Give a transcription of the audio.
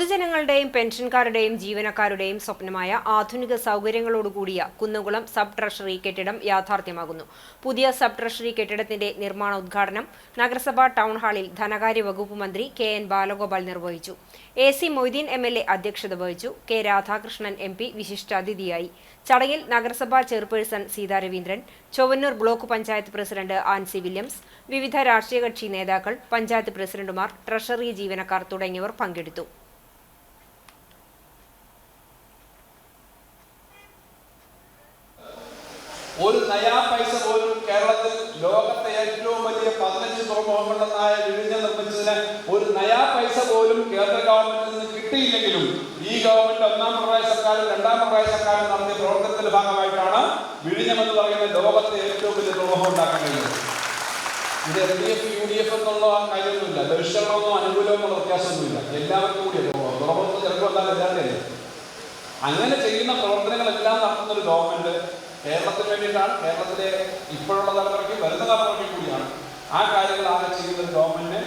പൊതുജനങ്ങളുടെയും പെൻഷൻകാരുടെയും ജീവനക്കാരുടെയും സ്വപ്നമായ ആധുനിക സൗകര്യങ്ങളോടുകൂടിയ Kunnamkulam sub treasury കെട്ടിടം യാഥാർത്ഥ്യമാകുന്നു. പുതിയ സബ് ട്രഷറി കെട്ടിടത്തിന്റെ നിർമ്മാണ ഉദ്ഘാടനം നഗരസഭാ ടൗൺ ഹാളിൽ ധനകാര്യ വകുപ്പ് മന്ത്രി കെ എൻ ബാലഗോപാൽ നിർവഹിച്ചു. A C Moideen M L A അധ്യക്ഷത വഹിച്ചു. കെ രാധാകൃഷ്ണൻ എം പി വിശിഷ്ടാതിഥിയായി ചടങ്ങിൽ നഗരസഭാ chairperson Seetha Raveendran Chowvannur block panchayat president Ancy Williams വിവിധ രാഷ്ട്രീയ കക്ഷി നേതാക്കൾ പഞ്ചായത്ത് പ്രസിഡന്റുമാർ ട്രഷറി ജീവനക്കാർ തുടങ്ങിയവർ പങ്കെടുത്തു. ഒരു നയാ പൈസ പോലും കേരളത്തിൽ ലോകത്തെ ഏറ്റവും വലിയ പതിനഞ്ച് തുറമുഖങ്ങളുള്ളതായ വിഴിഞ്ഞ നിർമ്മിച്ചതിന് ഒരു നയാ പൈസ പോലും കേന്ദ്ര ഗവൺമെന്റിൽ നിന്ന് കിട്ടിയില്ലെങ്കിലും ഈ ഗവൺമെന്റ് ഒന്നാം പിണറായി സർക്കാരും രണ്ടാം പിണറായി സർക്കാരും നടത്തിയ പ്രവർത്തനത്തിന്റെ ഭാഗമായിട്ടാണ് വിഴിഞ്ഞം എന്ന് പറയുന്ന ലോകത്തെ ഏറ്റവും വലിയ തുറമുഖം ഉണ്ടാക്കാൻ ഇത് L D F U D F എന്നുള്ള കാര്യമൊന്നുമില്ല. ദൃശ്യങ്ങളൊന്നും അനുകൂലമെന്നുള്ള വ്യത്യാസമൊന്നുമില്ല എല്ലാവർക്കും കൂടി തുറമുഖം ചിലപ്പോൾ എന്താ അങ്ങനെ ചെയ്യുന്ന ഗവൺമെന്റ് കേരളത്തിന് വേണ്ടിയിട്ടാണ് കേരളത്തിലെ ഇപ്പോഴുള്ള തലമുറയ്ക്ക് വരുന്ന തലമുറയ്ക്ക് കൂടിയാണ് ആ കാര്യങ്ങൾ ആകെ ചെയ്യുന്ന ഗവൺമെന്റിനെ